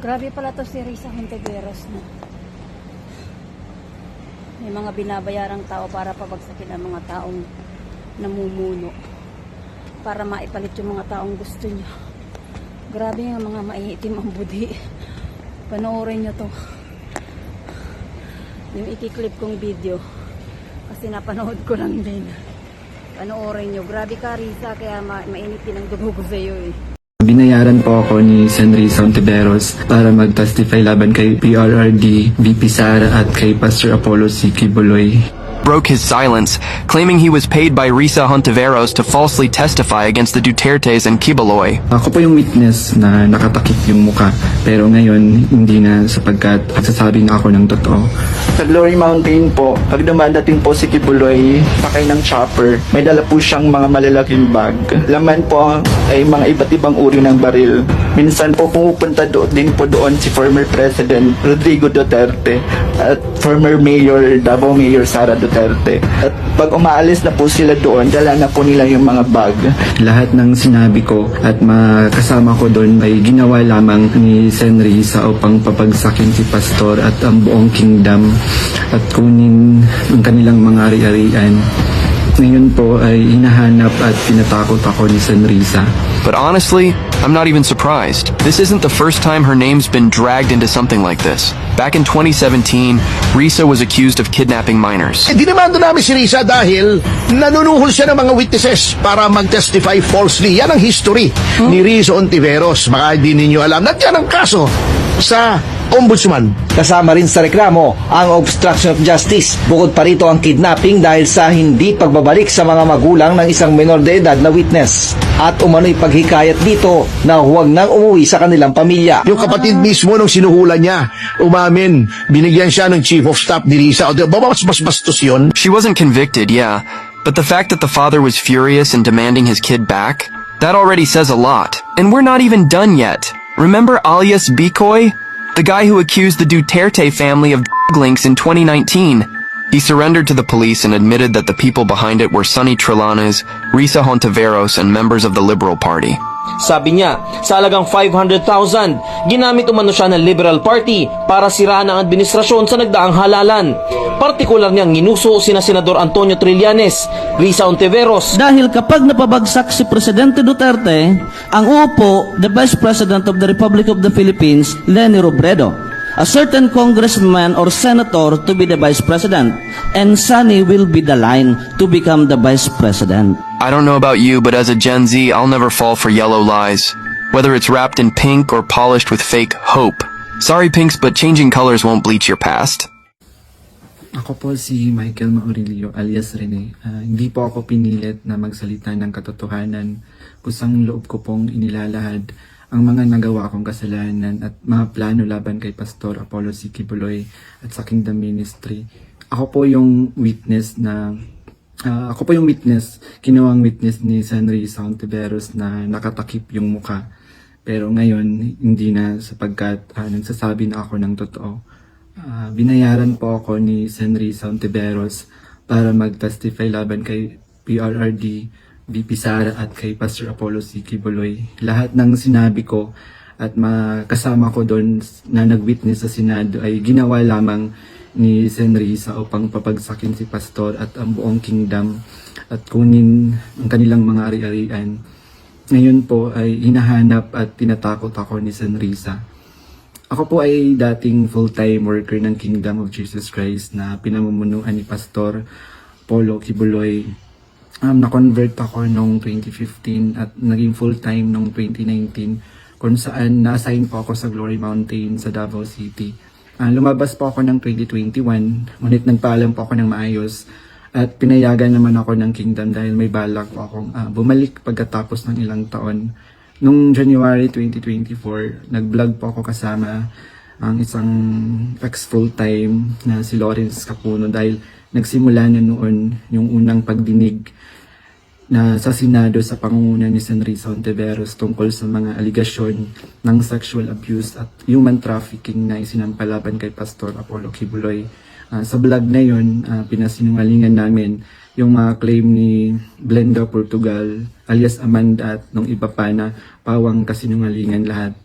Grabe pala to si Risa Hontiveros na. May mga binabayarang tao para pabagsakin ang mga taong namumuno. Para maipalit yung mga taong gusto niya. Grabe yung mga maiitim ang budi. Panoorin nyo to. Yung ikiklip kong video. Kasi napanood ko lang din. Panoorin nyo. Grabe ka Risa kaya ma mainit ang dugo ko sa'yo eh. Binayaran po ako ni Senrisa Ontiveros para mag-testify laban kay PRRD, VP Sara at kay Pastor Apollo C. Kibuloy. Broke his silence, claiming he was paid by Risa Hontiveros to falsely testify against the Dutertes and Kibaloy. Ako po yung witness na nakatakip yung muka pero ngayon hindi na sapagkat nagsasabi na ako ng totoo. Sa Glory Mountain po, pag dumadating po si Kibuloy, pakay ng chopper, may dala po siyang mga malalaking bag. Laman po ay mga iba't ibang uri ng baril. Minsan po pumupunta do, din po doon si former President Rodrigo Duterte at former Mayor Davao Mayor Sara Duterte. At pag umaalis na po sila doon, dala na po nila yung mga bag. Lahat ng sinabi ko at makasama ko doon ay ginawa lamang ni Senrisa upang papagsakin si Pastor at ang buong kingdom at kunin ang kanilang mga ari-arian. Ngayon po ay hinahanap at tinatakot ako ni Senrisa. But honestly, I'm not even surprised. This isn't the first time her name's been dragged into something like this. Back in 2017, Risa was accused of kidnapping minors. Eh, dinamando namin si Risa dahil nanunuhol siya ng mga witnesses para mag-testify falsely. Yan ang history ni Risa Ontiveros. Baka hindi ninyo alam. Nandiyan ang kaso sa ombudsman. Kasama rin sa reklamo ang obstruction of justice. Bukod pa rito ang kidnapping dahil sa hindi pagbabalik sa mga magulang ng isang menor de edad na witness. At umano'y paghikayat dito na huwag nang umuwi sa kanilang pamilya. Yung kapatid mismo nung sinuhulan niya, umamin, binigyan siya ng chief of staff mas mas bastos yun? She wasn't convicted, yeah, but the fact that the father was furious and demanding his kid back, that already says a lot. And we're not even done yet. Remember alias Bikoy? The guy who accused the Duterte family of links in 2019. He surrendered to the police and admitted that the people behind it were Sonny Trillanes, Risa Hontiveros, and members of the Liberal Party. Sabi niya, sa alagang 500,000, ginamit umano siya ng Liberal Party para siraan ang administrasyon sa nagdaang halalan. Partikular niyang ginuso sina Senador Antonio Trillanes, Risa Ontiveros, Dahil kapag napabagsak si Presidente Duterte, ang uupo, the Vice President of the Republic of the Philippines, Leni Robredo, a certain congressman or senator to be the Vice President, and Sunny will be the line to become the Vice President. I don't know about you, but as a Gen Z, I'll never fall for yellow lies. Whether it's wrapped in pink or polished with fake hope. Sorry, Pinks, but changing colors won't bleach your past. Ako po si Michael Maurilio alias Rene. Ah, hindi po ako pinilit na magsalita ng katotohanan. Kusang loob ko pong inilalahad ang mga nagawa kong kasalanan at mga plano laban kay Pastor Apollo C. Kibuloy at sa Kingdom Ministry. Ako po yung witness na ah, ako po yung witness, kinawang witness ni Senry Santiveros na nakatakip yung muka. Pero ngayon, hindi na sapagkat ah, nagsasabi na ako ng totoo. Ah, binayaran po ako ni Senry Santiveros para mag-testify laban kay PRRD, VP Sara at kay Pastor Apollo C. Kibuloy. Lahat ng sinabi ko at makasama ko doon na nag-witness sa Senado ay ginawa lamang ni Senrisa upang papagsakin si Pastor at ang buong kingdom at kunin ang kanilang mga ari-arian. Ngayon po ay hinahanap at tinatakot ako ni Senrisa. Ako po ay dating full-time worker ng Kingdom of Jesus Christ na pinamumunuan ni Pastor Polo Kibuloy. Um, na-convert ako noong 2015 at naging full-time noong 2019 kung saan na-assign po ako sa Glory Mountain sa Davao City. Ah, lumabas po ako ng 2021, ngunit nagpaalam po ako ng maayos at pinayagan naman ako ng Kingdom dahil may balak po akong ah, bumalik pagkatapos ng ilang taon. Nung January 2024, nag-vlog po ako kasama ang isang ex full-time na si Lawrence Capuno dahil nagsimula na noon yung unang pagdinig na sa Senado sa pangunguna ni Senrisa Ontiveros tungkol sa mga aligasyon ng sexual abuse at human trafficking na isinampalaban kay Pastor Apollo Kibuloy. Ah, sa vlog na yun, ah, pinasinungalingan namin yung mga claim ni Blenda Portugal alias Amanda at nung iba pa na pawang kasinungalingan lahat.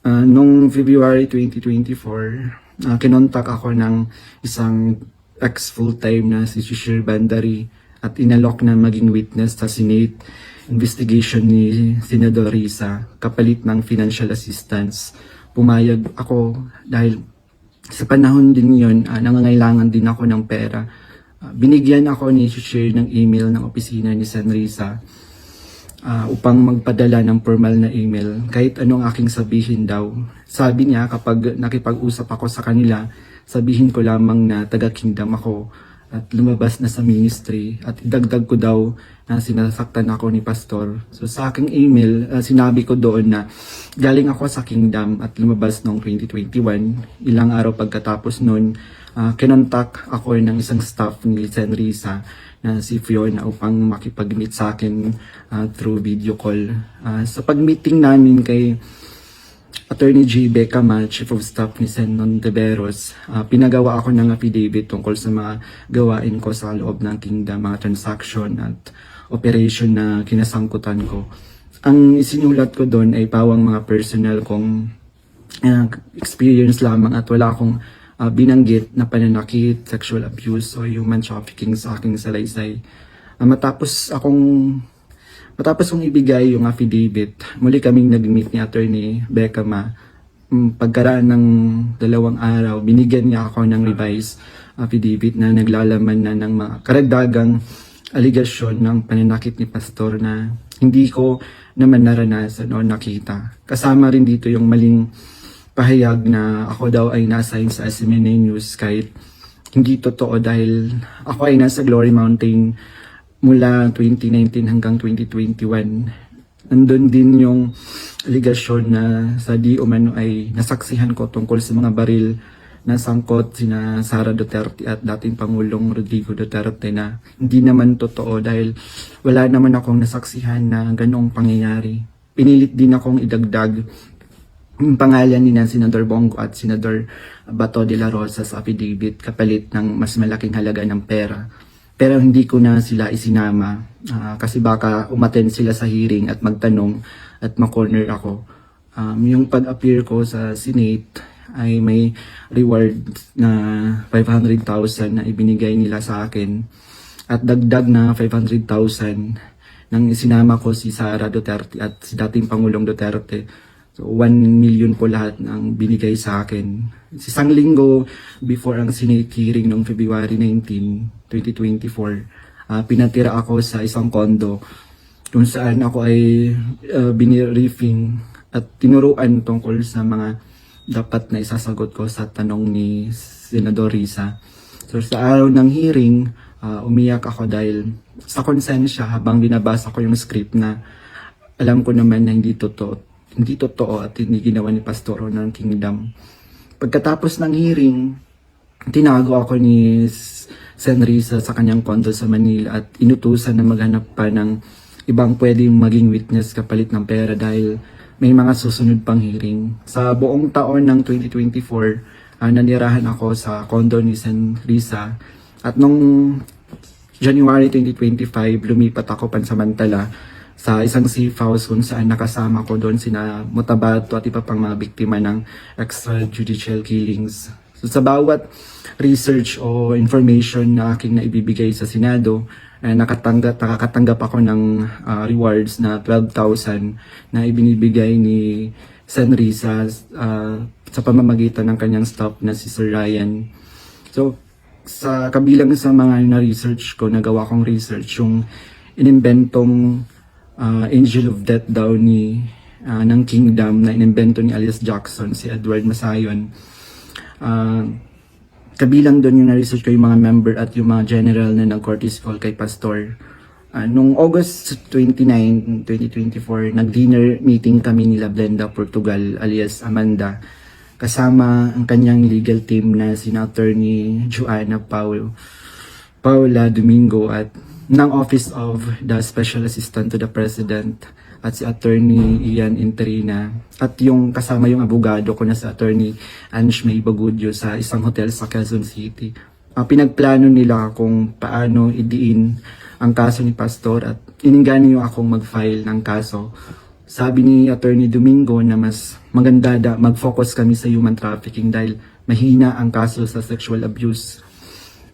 Ah, noong February 2024, uh, kinontak ako ng isang ex full-time na si Shishir Bandari at inalok na maging witness sa Senate investigation ni Senador Risa kapalit ng financial assistance. Pumayag ako dahil sa panahon din yun, ah, nangangailangan din ako ng pera. Ah, binigyan ako ni Shishir ng email ng opisina ni Sen Risa ah, upang magpadala ng formal na email kahit anong aking sabihin daw. Sabi niya kapag nakipag-usap ako sa kanila, sabihin ko lamang na taga-kingdom ako at lumabas na sa ministry at idagdag ko daw na sinasaktan ako ni pastor. So sa aking email, ah, sinabi ko doon na galing ako sa kingdom at lumabas noong 2021. Ilang araw pagkatapos noon, ah, kinontak ako ng isang staff ni Sen Risa na si Fiona upang makipag-meet sa akin ah, through video call. Ah, sa pag-meeting namin kay Attorney J. Becama, Chief of Staff ni Sen. Nontiveros, ah, pinagawa ako ng affidavit tungkol sa mga gawain ko sa loob ng kingdom, mga transaction at operation na kinasangkutan ko. Ang isinulat ko doon ay pawang mga personal kong ah, experience lamang at wala akong ah, binanggit na pananakit, sexual abuse o human trafficking sa aking salaysay. Ah, matapos akong matapos kong ibigay yung affidavit, muli kaming nag-meet ni Attorney Beckham. Mm, Pagkaraan ng dalawang araw, binigyan niya ako ng revised affidavit na naglalaman na ng mga karagdagang aligasyon ng pananakit ni Pastor na hindi ko naman naranasan o nakita. Kasama rin dito yung maling pahayag na ako daw ay nasa sa SMNA News kahit hindi totoo dahil ako ay nasa Glory Mountain mula 2019 hanggang 2021. Nandun din yung aligasyon na sa di umano ay nasaksihan ko tungkol sa mga baril na sangkot sina Sara Duterte at dating Pangulong Rodrigo Duterte na hindi naman totoo dahil wala naman akong nasaksihan na ganoong pangyayari. Pinilit din akong idagdag yung pangalan ni na Senador Bongo at Senador Bato de la Rosa sa affidavit kapalit ng mas malaking halaga ng pera. Pero hindi ko na sila isinama ah, kasi baka umaten sila sa hearing at magtanong at makorner ako. Um, yung pag-appear ko sa Senate ay may reward na 500,000 na ibinigay nila sa akin at dagdag na 500,000 nang isinama ko si Sara Duterte at si dating Pangulong Duterte. So 1 million po lahat ng binigay sa akin. Isang linggo before ang Senate hearing noong February 19, 2024, ah, pinatira ako sa isang kondo kung saan ako ay uh, biniriefing at tinuruan tungkol sa mga dapat na isasagot ko sa tanong ni Senador Risa. So sa araw ng hearing, ah, umiyak ako dahil sa konsensya habang binabasa ko yung script na alam ko naman na hindi totoo, hindi totoo at hindi ginawa ni Pastoro ng Kingdom. Pagkatapos ng hearing, tinago ako ni S- Sen Risa sa kanyang kondo sa Manila at inutusan na maghanap pa ng ibang pwedeng maging witness kapalit ng pera dahil may mga susunod pang hearing. Sa buong taon ng 2024, ah, nanirahan ako sa kondo ni Sen Risa at nung January 2025, lumipat ako pansamantala sa isang safe house kung saan nakasama ko doon sina Mutabato at iba pang mga biktima ng extrajudicial killings. So sa bawat research o information na aking naibibigay sa Senado, eh, nakatanggap, nakakatanggap ako ng ah, rewards na 12,000 na ibinibigay ni Sen Risa ah, sa pamamagitan ng kanyang staff na si Sir Ryan. So, sa kabilang sa mga na-research ko, nagawa kong research, yung inimbentong ah, Angel of Death daw ni ah, ng Kingdom na inimbento ni alias Jackson, si Edward Masayon. Ah, kabilang doon yung na-research ko yung mga member at yung mga general na nag-courtesy call kay Pastor. Ah, nung August 29, 2024, nag-dinner meeting kami nila Blenda Portugal alias Amanda kasama ang kanyang legal team na sina attorney Joanna Paul, Paula Domingo at ng Office of the Special Assistant to the President at si attorney Ian Interina at yung kasama yung abogado ko na si attorney Ange May Bagudyo sa isang hotel sa Quezon City. Ah, pinagplano nila kung paano idiin ang kaso ni Pastor at ininggan niyo akong mag-file ng kaso Sabi ni Attorney Domingo na mas maganda da mag-focus kami sa human trafficking dahil mahina ang kaso sa sexual abuse.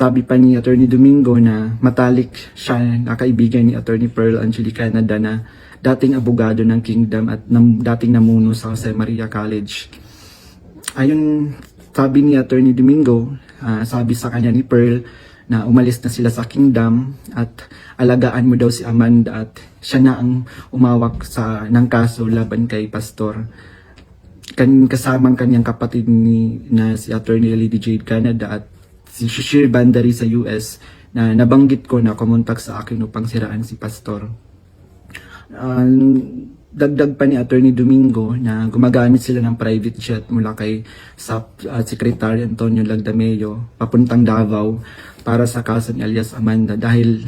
Sabi pa ni Attorney Domingo na matalik siya na kaibigan ni Attorney Pearl Angelica Canada na dating abogado ng Kingdom at nam, dating namuno sa Jose Maria College. Ayon sabi ni Attorney Domingo, ah, sabi sa kanya ni Pearl na umalis na sila sa Kingdom at alagaan mo daw si Amanda at siya na ang umawak sa ng kaso laban kay Pastor kan kasamang kanyang kapatid ni na si Attorney Lady Jade Canada at si Shishir Bandari sa US na nabanggit ko na kumontak sa akin upang siraan si Pastor. Ah, dagdag pa ni Attorney Domingo na gumagamit sila ng private jet mula kay SAP at Secretary Antonio Lagdameo papuntang Davao para sa kaso ni alias Amanda dahil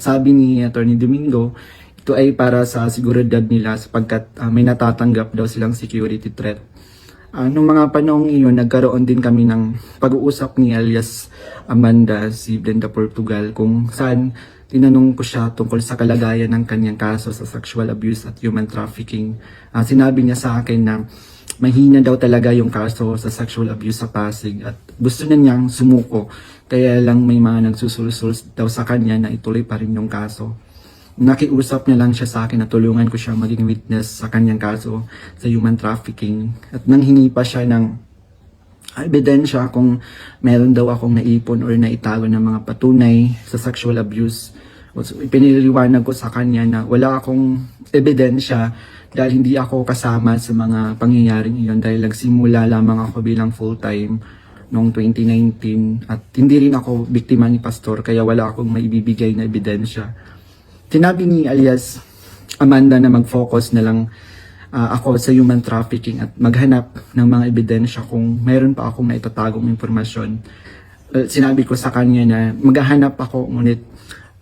sabi ni Attorney Domingo ito ay para sa seguridad nila sapagkat ah, may natatanggap daw silang security threat. Ah, nung mga panahong iyon, nagkaroon din kami ng pag-uusap ni alias Amanda, si Brenda Portugal, kung saan tinanong ko siya tungkol sa kalagayan ng kanyang kaso sa sexual abuse at human trafficking. Ah, sinabi niya sa akin na mahina daw talaga yung kaso sa sexual abuse sa Pasig at gusto na niyang sumuko. Kaya lang may mga nagsusulsul daw sa kanya na ituloy pa rin yung kaso. Nakiusap niya lang siya sa akin na tulungan ko siya maging witness sa kanyang kaso sa human trafficking. At nanghingi pa siya ng ebidensya kung meron daw akong naipon or naitago ng mga patunay sa sexual abuse. So, ipiniliwanag ko sa kanya na wala akong ebidensya dahil hindi ako kasama sa mga pangyayaring iyon dahil nagsimula lamang ako bilang full-time noong 2019 at hindi rin ako biktima ni pastor kaya wala akong maibibigay na ebidensya. Sinabi ni alias Amanda na mag-focus na lang ah, ako sa human trafficking at maghanap ng mga ebidensya kung mayroon pa akong naitatagong impormasyon. Uh, sinabi ko sa kanya na maghahanap ako ngunit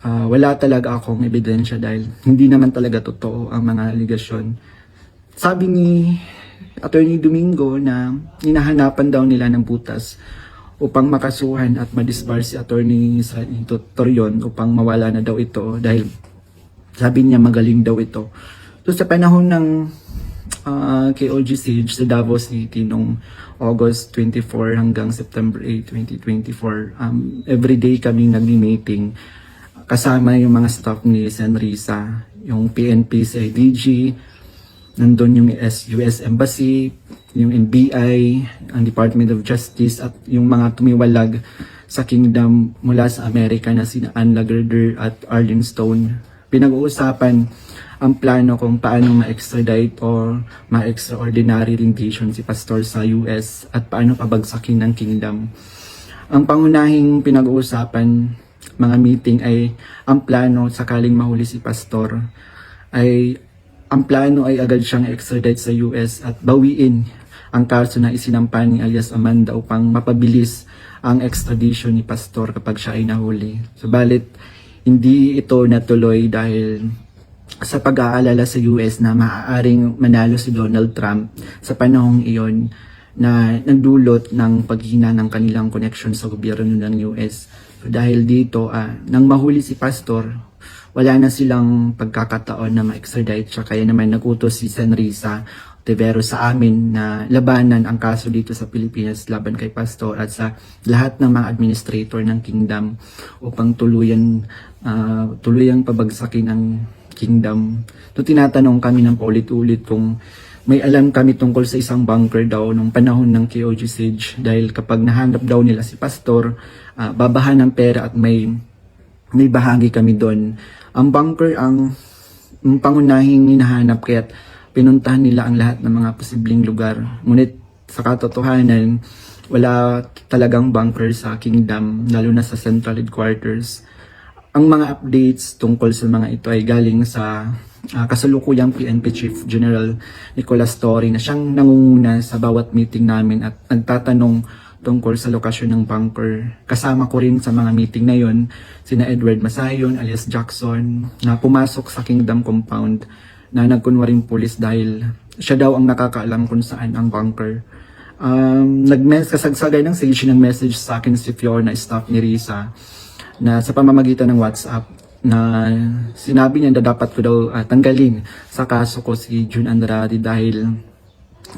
ah, wala talaga akong ebidensya dahil hindi naman talaga totoo ang mga aligasyon. Sabi ni Attorney Domingo na hinahanapan daw nila ng butas upang makasuhan at madisbar si Attorney sa Torion upang mawala na daw ito dahil sabi niya magaling daw ito. So sa panahon ng uh, KOG Siege sa Davao City noong August 24 hanggang September 8, 2024, um, everyday kaming nagmi-meeting kasama yung mga staff ni Senrisa, yung PNP sa IDG, nandun yung US, US Embassy, yung NBI, ang Department of Justice at yung mga tumiwalag sa kingdom mula sa Amerika na sina Ann Lagerder at Arlene Stone. Pinag-uusapan ang plano kung paano ma-extradite or ma-extraordinary rendition si Pastor sa US at paano pabagsakin ng kingdom. Ang pangunahing pinag-uusapan mga meeting ay ang plano sakaling mahuli si Pastor ay ang plano ay agad siyang extradite sa US at bawiin ang kaso na isinampa ni alias Amanda upang mapabilis ang extradition ni Pastor kapag siya ay nahuli. Subalit, hindi ito natuloy dahil sa pag-aalala sa US na maaaring manalo si Donald Trump sa panahong iyon na nagdulot ng paghina ng kanilang connection sa gobyerno ng US. So dahil dito, ah, nang mahuli si Pastor, wala na silang pagkakataon na ma-extradite siya. Kaya naman nagutos si Senrisa Tevero sa amin na labanan ang kaso dito sa Pilipinas laban kay Pastor at sa lahat ng mga administrator ng kingdom upang tuluyan ah, tuluyang pabagsakin ang kingdom. So tinatanong kami ng paulit-ulit kung may alam kami tungkol sa isang bunker daw nung panahon ng KOG Siege dahil kapag nahanap daw nila si Pastor, ah, babahan ng pera at may may bahagi kami doon. Ang bunker ang, ang pangunahing hinahanap kaya't pinuntahan nila ang lahat ng mga posibleng lugar. Ngunit sa katotohanan, wala talagang bunker sa kingdom, lalo na sa central headquarters. Ang mga updates tungkol sa mga ito ay galing sa ah, kasalukuyang PNP Chief General Nicolas Torre na siyang nangunguna sa bawat meeting namin at nagtatanong tungkol sa lokasyon ng bunker. Kasama ko rin sa mga meeting na yon sina Edward Masayon alias Jackson na pumasok sa Kingdom Compound na nagkunwaring pulis dahil siya daw ang nakakaalam kung saan ang bunker. Um, nag-mess kasagsagay ng sage ng message sa akin si Fiona, staff ni Risa, na sa pamamagitan ng WhatsApp na sinabi niya na dapat ko daw ah, tanggalin sa kaso ko si June Andrade dahil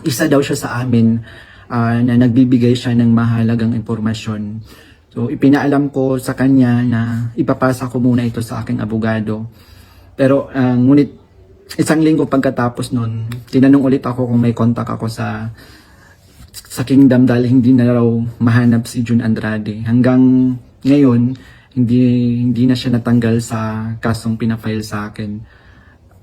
isa daw siya sa amin ah, na nagbibigay siya ng mahalagang impormasyon. So ipinaalam ko sa kanya na ipapasa ko muna ito sa aking abogado. Pero ah, ngunit isang linggo pagkatapos nun, tinanong ulit ako kung may contact ako sa sa kingdom dahil hindi na raw mahanap si June Andrade. Hanggang ngayon, hindi hindi na siya natanggal sa kasong pinafile sa akin.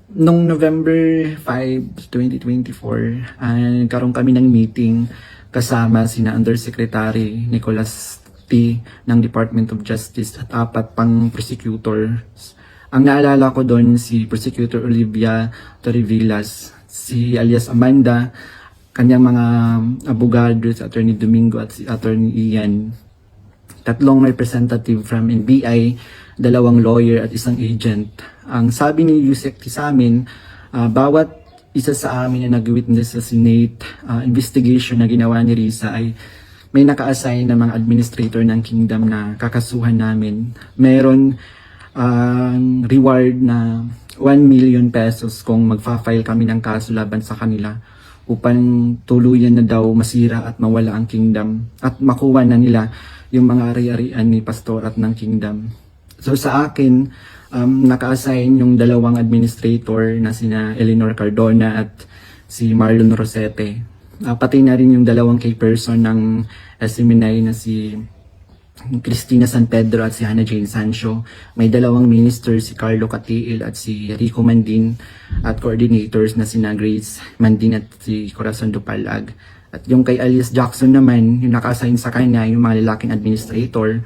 Nung November 5, 2024, ay nagkaroon kami ng meeting kasama sina Undersecretary Nicholas T. ng Department of Justice at apat pang prosecutors. Ang naalala ko doon si Prosecutor Olivia Torrevillas, si alias Amanda, kanyang mga abogado si Attorney Domingo at si Attorney Ian. Tatlong representative from NBI, dalawang lawyer at isang agent. Ang sabi ni Yusek sa amin, ah, bawat isa sa amin na nag-witness sa Senate ah, investigation na ginawa ni Risa ay may naka-assign na mga administrator ng kingdom na kakasuhan namin. Meron ang reward na 1 million pesos kung magfa-file kami ng kaso laban sa kanila upang tuluyan na daw masira at mawala ang kingdom at makuha na nila yung mga ari-arian ni pastor at ng kingdom. So sa akin, um, naka-assign yung dalawang administrator na sina Eleanor Cardona at si Marlon Rosete. Ah, pati na rin yung dalawang key person ng SMNI na si Cristina San Pedro at si Hannah Jane Sancho. May dalawang minister si Carlo Catiil at si Rico Mandin at coordinators na sina Grace Mandin at si Corazon Dupalag. At yung kay Alias Jackson naman, yung naka-assign sa kanya, yung mga lalaking administrator,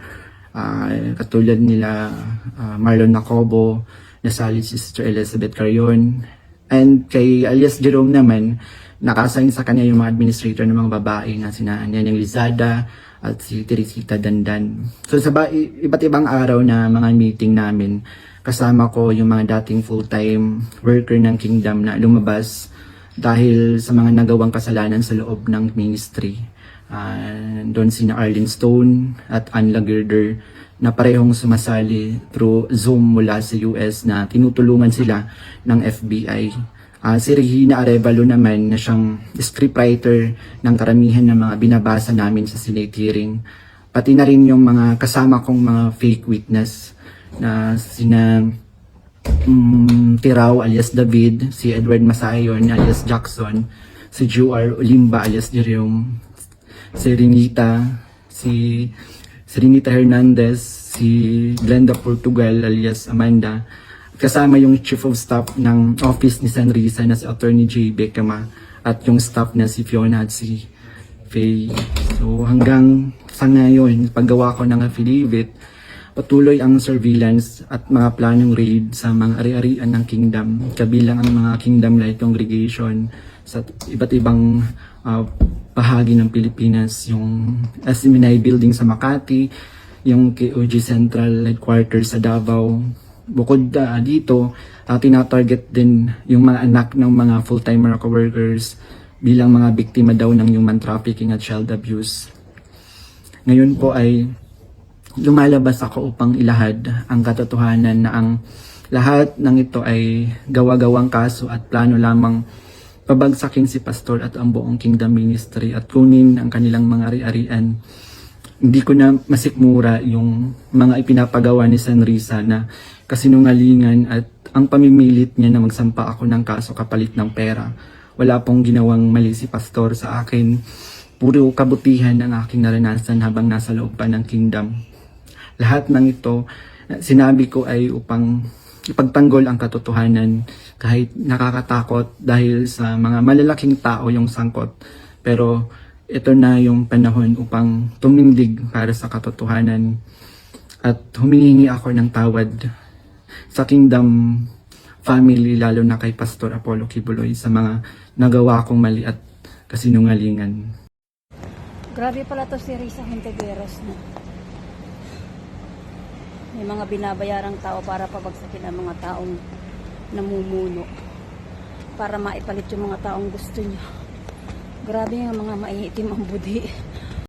ah, katulad nila ah, Marlon Nacobo, nasali si Sister Elizabeth Carion, and kay Alias Jerome naman, naka-assign sa kanya yung mga administrator ng mga babae na sina Neneng Lizada at si Teresita Dandan. So sa ba, iba't ibang araw na mga meeting namin, kasama ko yung mga dating full-time worker ng kingdom na lumabas dahil sa mga nagawang kasalanan sa loob ng ministry. Ah, doon sina Arlene Stone at Ann Lagerder na parehong sumasali through Zoom mula sa US na tinutulungan sila ng FBI. Ah, si Regina Arevalo naman na siyang scriptwriter ng karamihan ng mga binabasa namin sa Senate hearing. Pati na rin yung mga kasama kong mga fake witness na sina mm, Tirao alias David, si Edward Masayon alias Jackson, si Juar Olimba alias Jerome, si Renita, si, si Renita Hernandez, si Glenda Portugal alias Amanda, kasama yung Chief of Staff ng Office ni San Risa na si Attorney J. Becama at yung staff na si Fiona at si Faye. So hanggang sa ngayon, paggawa ko ng affidavit, patuloy ang surveillance at mga planong raid sa mga ari-arian ng kingdom, kabilang ang mga kingdom light congregation sa iba't ibang ah, bahagi ng Pilipinas, yung SMNI building sa Makati, yung KOG Central Headquarters sa Davao. Bukod ah, dito, uh, tinatarget din yung mga anak ng mga full-time Morocco workers bilang mga biktima daw ng human trafficking at child abuse. Ngayon po ay lumalabas ako upang ilahad ang katotohanan na ang lahat ng ito ay gawa-gawang kaso at plano lamang pabagsakin si pastor at ang buong kingdom ministry at kunin ang kanilang mga ari-arian. Hindi ko na masikmura yung mga ipinapagawa ni San Risa na kasinungalingan at ang pamimilit niya na magsampa ako ng kaso kapalit ng pera. Wala pong ginawang mali si pastor sa akin. Puro kabutihan ang aking naranasan habang nasa loob pa ng kingdom. Lahat ng ito, eh, sinabi ko ay upang ipagtanggol ang katotohanan kahit nakakatakot dahil sa mga malalaking tao yung sangkot. Pero ito na yung panahon upang tumindig para sa katotohanan at humihingi ako ng tawad sa kingdom family lalo na kay Pastor Apollo Kibuloy sa mga nagawa kong mali at kasinungalingan. Grabe pala to si Risa Hontiveros na. May mga binabayarang tao para pabagsakin ang mga taong namumuno. Para maipalit yung mga taong gusto niya. Grabe yung mga maiitim ang budi.